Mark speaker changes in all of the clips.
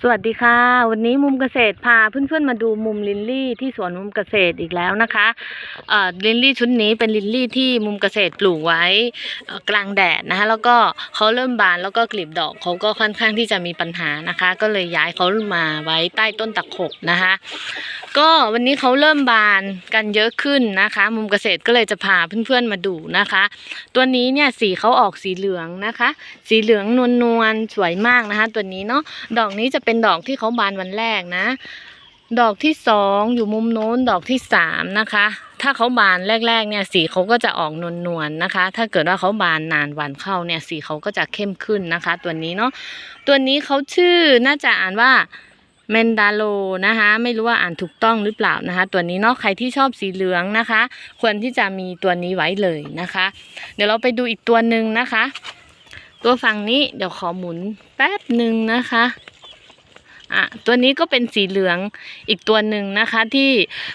Speaker 1: สวัสดีค่ะ วันนี้มุมเกษตรพาเพื่อนๆมาดูมุมลินลี่ที่สวนมุมเกษตรอีกแล้วนะคะเอ่อลินลี่ชุดนี้เป็นลินลี่ที่มุมเกษตรปลูกไว้กลางแดดนะคะแล้วก็เขาเริ่มบานแล้วก็กลีบดอกเขาก็ค่อนข้างที่จะมีปัญหานะคะ ก็เลยย้ายเขามาไว้ใต้ต้นตะขบนะคะ ก็วันนี้เขาเริ่มบานกันเยอะขึ้นนะคะ มุมเกษตรก็เลยจะพาเพื่อนๆมาดูนะคะ ตัวนี้เนี่ยสีเขาออกสีเหลืองนะคะ สีเหลืองนวลๆสวยมากนะคะ ตัวนี้เนาะดอกนี้จะเป็นดอกที่เขาบานวันแรกนะ ดอกที่สองอยู่มุมโน้นดอกที่สามนะคะ ถ้าเขาบานแรกๆเนี่ยสีเขาก็จะออกนวลๆนะคะ ถ้าเกิดว่าเขาบานนานวันเข้าเนี่ยสีเขาก็จะเข้มขึ้นนะคะ ตัวนี้เนาะตัวนี้เขาชื่อน่าจะอ่านว่า เมนดาโลนะคะ ไม่รู้ว่าอ่านถูกต้องหรือเปล่านะคะ ตัวนี้เนาะใครที่ชอบสีเหลืองนะคะ ควรที่จะมีตัวนี้ไว้เลยนะคะ เดี๋ยวเราไปดูอีกตัวหนึ่งนะคะ ตัวฝั่งนี้เดี๋ยวขอหมุนแป๊บหนึ่งนะคะอะตัวนี้ก็เป็นสีเหลืองอีกตัวหนึ่งนะคะ ที่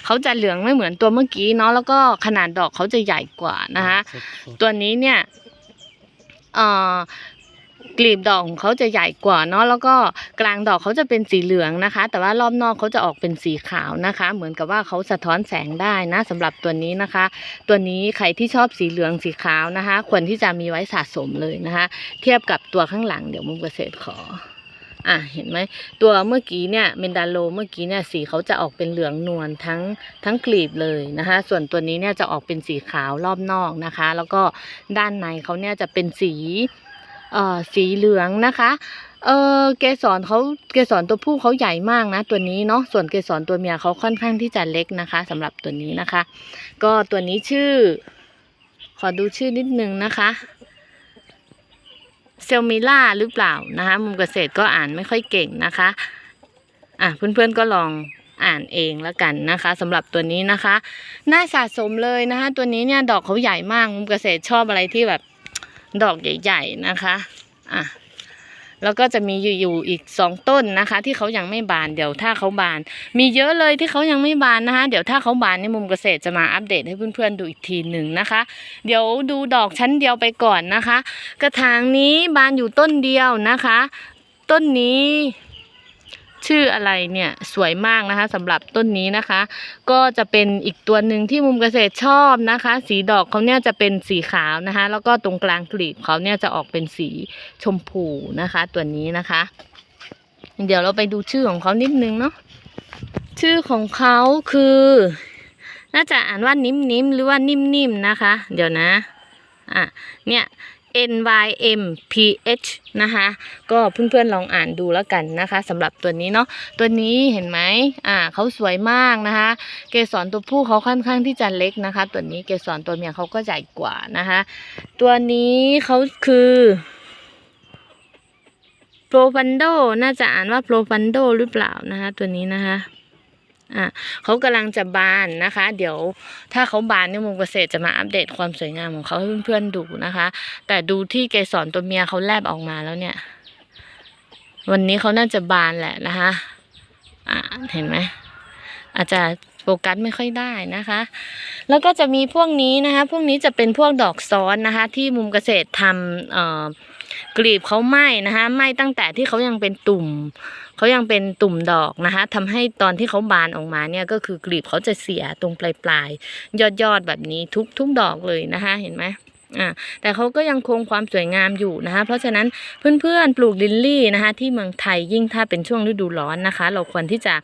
Speaker 1: เขาจะเหลืองไม่เหมือนตัวเมื่อกี้เนาะแล้วก็ขนาดดอกเขาจะใหญ่กว่านะคะ ตัวนี้เนี่ยเอ่อ กลีบดอกของเขาจะใหญ่กว่าเนาะแล้วก็กลางดอกเขาจะเป็นสีเหลืองนะคะ แต่ว่ารอบนอกเขาจะออกเป็นสีขาวนะคะ เหมือนกับว่าเขาสะท้อนแสงได้นะสำหรับตัวนี้นะคะ ตัวนี้ใครที่ชอบสีเหลืองสีขาวนะคะ ควรที่จะมีไว้สะสมเลยนะคะ เทียบกับตัวข้างหลังเดี๋ยวมุมเกษตรขออะเห็นไหมตัวเมื่อกี้เนี่ยเมนดาโลเมื่อกี้เนี่ยสีเขาจะออกเป็นเหลืองนวลทั้งทั้งกลีบเลยนะคะ ส่วนตัวนี้เนี่ยจะออกเป็นสีขาวรอบนอกนะคะ แล้วก็ด้านในเขาเนี่ยจะเป็นสี เอ่อสีเหลืองนะคะเออเกสรเขาเกสรตัวผู้เขาใหญ่มากนะ ตัวนี้เนาะส่วนเกสรตัวเมียเขาค่อนข้างที่จะเล็กนะคะสำหรับตัวนี้นะคะ ก็ตัวนี้ชื่อ ขอดูชื่อนิดนึงนะคะเซลมิล่าหรือเปล่านะคะ มุมเกษตรก็อ่านไม่ค่อยเก่งนะคะ อะเพื่อนๆก็ลองอ่านเองแล้วกันนะคะสำหรับตัวนี้นะคะ น่าสะสมเลยนะคะ ตัวนี้เนี่ยดอกเขาใหญ่มากมุมเกษตรชอบอะไรที่แบบ ดอกใหญ่ ๆนะคะอะแล้วก็จะมีอยู่อีกสองต้นนะคะ ที่เขายังไม่บานเดี๋ยวถ้าเขาบาน มีเยอะเลยที่เขายังไม่บานนะคะ เดี๋ยวถ้าเขาบานในมุมเกษตรจะมาอัปเดตให้เพื่อนๆดูอีกทีหนึ่งนะคะ เดี๋ยวดูดอกชั้นเดียวไปก่อนนะคะ กระถางนี้บานอยู่ต้นเดียวนะคะ ต้นนี้ ชื่ออะไรเนี่ยสวยมากนะคะสำหรับต้นนี้นะคะ ก็จะเป็นอีกตัวหนึ่งที่มุมเกษตรชอบนะคะ สีดอกเขาเนี่ยจะเป็นสีขาวนะคะ แล้วก็ตรงกลางกลีบเขาเนี่ยจะออกเป็นสีชมพูนะคะ ตัวนี้นะคะ เดี๋ยวเราไปดูชื่อของเขานิดนึงเนาะชื่อของเขาคือ น่าจะอ่านว่านิ่มๆหรือว่านิ่มๆนะคะ เดี๋ยวนะอะเนี่ย N Y M P H นะคะ ก็เพื่อนๆลองอ่านดูแล้วกันนะคะสำหรับตัวนี้เนาะตัวนี้เห็นไหมอ่าเขาสวยมากนะคะ เกสรตัวผู้เขาค่อนข้างที่จะเล็กนะคะ ตัวนี้เกสรตัวเมียเขาก็ใหญ่กว่านะคะ ตัวนี้เขาคือโปรฟันโดน่าจะอ่านว่าโปรฟันโดหรือเปล่านะคะ ตัวนี้นะคะ อะเขากำลังจะบานนะคะ เดี๋ยวถ้าเขาบานเนี่ยมุมเกษตรจะมาอัปเดตความสวยงามของเขาให้เพื่อนๆดูนะคะ แต่ดูที่เกสรตัวเมียเขาแลบออกมาแล้วเนี่ย วันนี้เขาน่าจะบานแหละนะคะอะเห็นไหมอาจจะโฟกัสไม่ค่อยได้นะคะ แล้วก็จะมีพวกนี้นะคะ พวกนี้จะเป็นพวกดอกซ้อนนะคะ ที่มุมเกษตรทำเอ่อ กลีบเขาไหม้นะคะไหม้ตั้งแต่ที่เขายังเป็นตุ่มเขายังเป็นตุ่มดอกนะคะทำให้ตอนที่เขาบานออกมาเนี่ยก็คือกลีบเขาจะเสียตรงปลายปลายยอดยอดแบบนี้ทุกทุกดอกเลยนะคะเห็นไหมอ่าแต่เขาก็ยังคงความสวยงามอยู่นะคะ เพราะฉะนั้นเพื่อนๆปลูกลิลลี่นะคะที่เมืองไทยยิ่งถ้าเป็นช่วงฤดูร้อนนะคะ เราควรที่จะ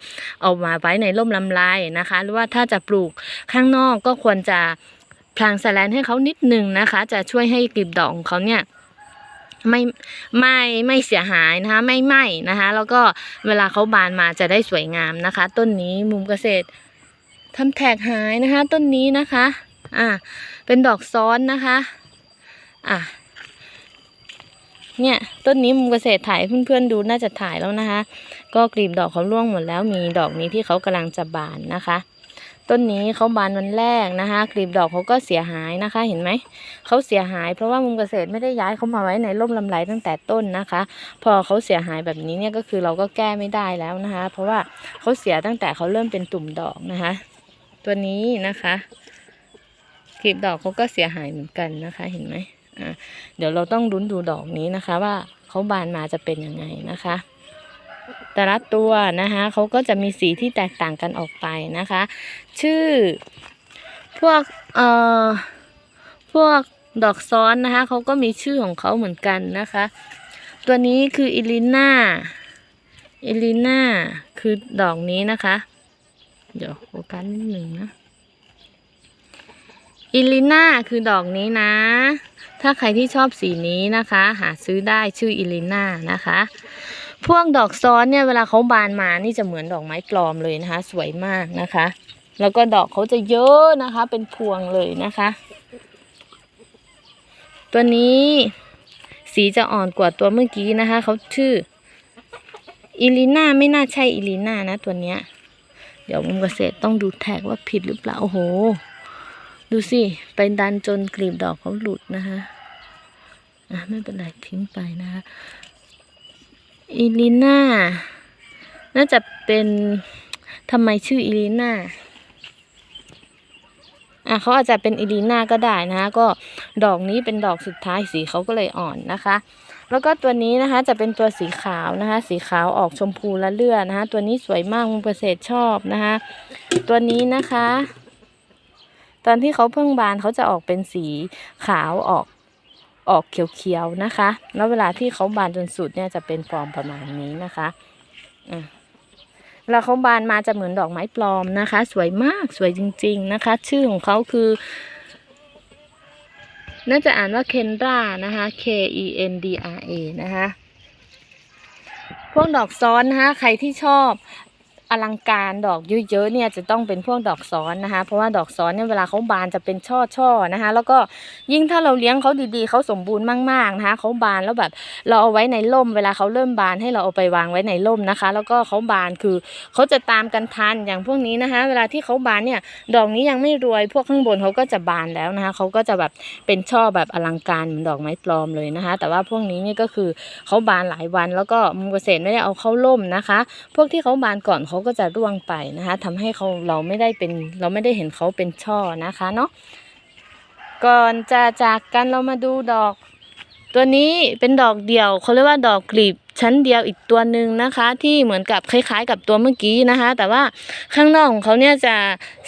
Speaker 1: เอามาไว้ในร่มลำไรนะคะ หรือว่าถ้าจะปลูกข้างนอกก็ควรจะพลางแสลนให้เขานิดนึงนะคะ จะช่วยให้กลีบดอกของเขาเนี่ย ไม่ไม่ไม่เสียหายนะคะ ไม่ไหม้นะคะ แล้วก็เวลาเขาบานมาจะได้สวยงามนะคะ ต้นนี้มุมเกษตรทำแท็กหายนะคะ ต้นนี้นะคะ อ่า เป็นดอกซ้อนนะคะ อะเนี่ยต้นนี้มุมเกษตรถ่ายเพื่อนๆดูน่าจะถ่ายแล้วนะคะ ก็กลีบดอกเขาร่วงหมดแล้วมีดอกนี้ที่เขากำลังจะบานนะคะ ต้นนี้เขาบานวันแรกนะคะกลีบดอกเขาก็เสียหายนะคะ เห็นไหมเขาเสียหาย เพราะว่ามุมเกษตรไม่ได้ย้ายเขามาไว้ในร่มลำไรตั้งแต่ต้นนะคะ พอเขาเสียหายแบบนี้เนี่ยก็คือเราก็แก้ไม่ได้แล้วนะคะ เพราะว่าเขาเสียตั้งแต่เขาเริ่มเป็นตุ่มดอกนะคะ ตัวนี้นะคะกลีบดอกเขาก็เสียหายเหมือนกันนะคะ เห็นไหมอ่าเดี๋ยวเราต้องลุ้นดูดอกนี้นะคะ ว่าเขาบานมาจะเป็นยังไงนะคะ แต่ละตัวนะคะเขาก็จะมีสีที่แตกต่างกันออกไปนะคะ ชื่อ พวกเอ่อพวกดอกซ้อนนะคะเขาก็มีชื่อของเขาเหมือนกันนะคะ ตัวนี้คืออิลิน่าอิลิน่าคือดอกนี้นะคะ เดี๋ยวโฟกัสนิดหนึ่งนะอิลิน่าคือดอกนี้นะ ถ้าใครที่ชอบสีนี้นะคะ หาซื้อได้ชื่ออิลิน่านะคะ พวกดอกซ้อนเนี่ยเวลาเขาบานมานี่จะเหมือนดอกไม้ปลอมเลยนะคะ สวยมากนะคะ แล้วก็ดอกเขาจะเยอะนะคะ เป็นพวงเลยนะคะ ตัวนี้สีจะอ่อนกว่าตัวเมื่อกี้นะคะเขาชื่ออิลิน่าไม่น่าใช่อิลิน่านะตัวเนี้ย เดี๋ยวมุมเกษตรต้องดูแท็กว่าผิดหรือเปล่าโอ้โห ดูสิไปดันจนกลีบดอกเขาหลุดนะคะอะไม่เป็นไรทิ้งไปนะคะ อีลีน่า น่าจะเป็นทำไมชื่ออีลีน่าอะเขาอาจจะเป็นอีลีน่าก็ได้นะคะก็ดอกนี้เป็นดอกสุดท้ายสีเขาก็เลยอ่อนนะคะ แล้วก็ตัวนี้นะคะจะเป็นตัวสีขาวนะคะ สีขาวออกชมพูละเลือดนะคะ ตัวนี้สวยมากมุมเกษตรชอบนะคะ ตัวนี้นะคะ ตอนที่เขาเพิ่งบานเขาจะออกเป็นสีขาวออก ออกเขียวๆนะคะ แล้วเวลาที่เขาบานจนสุดเนี่ยจะเป็นฟอร์มประมาณนี้นะคะอะเวลาเขาบานมาจะเหมือนดอกไม้ปลอมนะคะ สวยมากสวยจริง ๆนะคะ ชื่อของเขาคือ น่าจะอ่านว่าเคนดรานะคะ K E N D R A นะคะพวกดอกซ้อนนะคะใครที่ชอบ อลังการดอกเยอะๆเนี่ยจะต้องเป็นพวกดอกซ้อนนะคะ เพราะว่าดอกซ้อนเนี่ยเวลาเขาบานจะเป็นช่อๆนะคะ แล้วก็ยิ่งถ้าเราเลี้ยงเขาดีๆเขาสมบูรณ์มากๆนะคะเขาบานแล้วแบบเราเอาไว้ในร่ม เวลาเขาเริ่มบานให้เราเอาไปวางไว้ในร่มนะคะ แล้วก็เขาบานคือเขาจะตามกันทันอย่างพวกนี้นะคะ เวลาที่เขาบานเนี่ยดอกนี้ยังไม่รวยพวกข้างบนเขาก็จะบานแล้วนะคะเขาก็จะแบบเป็นช่อแบบอลังการเหมือนดอกไม้ปลอมเลยนะคะ แต่ว่าพวกนี้เนี่ยก็คือเขาบานหลายวันแล้วก็มุมเกษตรไม่ได้เอาเข้าร่มนะคะ พวกที่เขาบานก่อนเขาก็จะร่วงไปนะคะทำให้เขาเราไม่ได้เป็นเราไม่ได้เห็นเขาเป็นช่อนะคะเนาะก่อนจะจากกันเรามาดูดอก ตัวนี้เป็นดอกเดี่ยวเขาเรียกว่าดอกกลีบชั้นเดียวอีกตัวหนึ่งนะคะ ที่เหมือนกับคล้ายๆ กับตัวเมื่อกี้นะคะ แต่ว่าข้างนอกของเขาเนี่ยจะ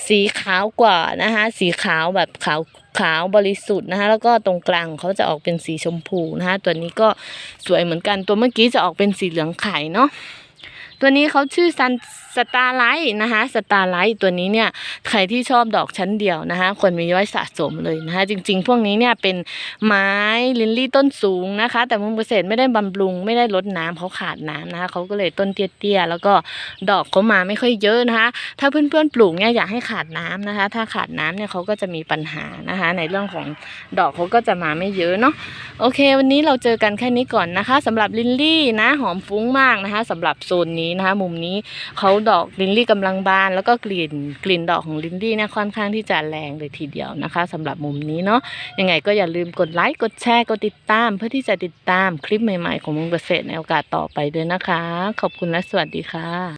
Speaker 1: สีขาวกว่านะคะ สีขาวแบบขาวขาวบริสุทธิ์นะคะแล้วก็ตรงกลางของเขาจะออกเป็นสีชมพูนะคะตัวนี้ก็สวยเหมือนกันตัวเมื่อกี้จะออกเป็นสีเหลืองไข่เนาะตัวนี้เขาชื่อซัน สตาร์ไลท์นะคะสตาร์ไลท์ตัวนี้เนี่ยใครที่ชอบดอกชั้นเดียวนะคะควรมีไว้สะสมเลยนะคะจริง ๆ พวกนี้เนี่ยเป็นไม้ลินลี่ต้นสูงนะคะ แต่มุมเกษตรไม่ได้บำรุงไม่ได้ลดน้ำเขาขาดน้ำนะคะเขาก็เลยต้นเตี้ยๆแล้วก็ดอกเขามาไม่ค่อยเยอะนะคะ ถ้าเพื่อนๆปลูกเนี่ยอยากให้ขาดน้ำนะคะ ถ้าขาดน้ำเนี่ยเขาก็จะมีปัญหานะคะ ในเรื่องของดอกเขาก็จะมาไม่เยอะเนาะโอเค วันนี้เราเจอกันแค่นี้ก่อนนะคะสำหรับลินลี่นะหอมฟุ้งมากนะคะสำหรับโซนนี้นะคะ มุมนี้เขาดอกลินลี่กำลังบาน แล้วก็กลิ่นกลิ่นดอกของลินลี่เนี่ยค่อนข้างที่จะแรงเลยทีเดียวนะคะสำหรับมุมนี้เนาะยังไงก็อย่าลืมกดไลค์กดแชร์กดติดตาม เพื่อที่จะติดตามคลิปใหม่ๆ ของมุมเกษตรในโอกาสต่อไปด้วยนะคะ ขอบคุณและสวัสดีค่ะ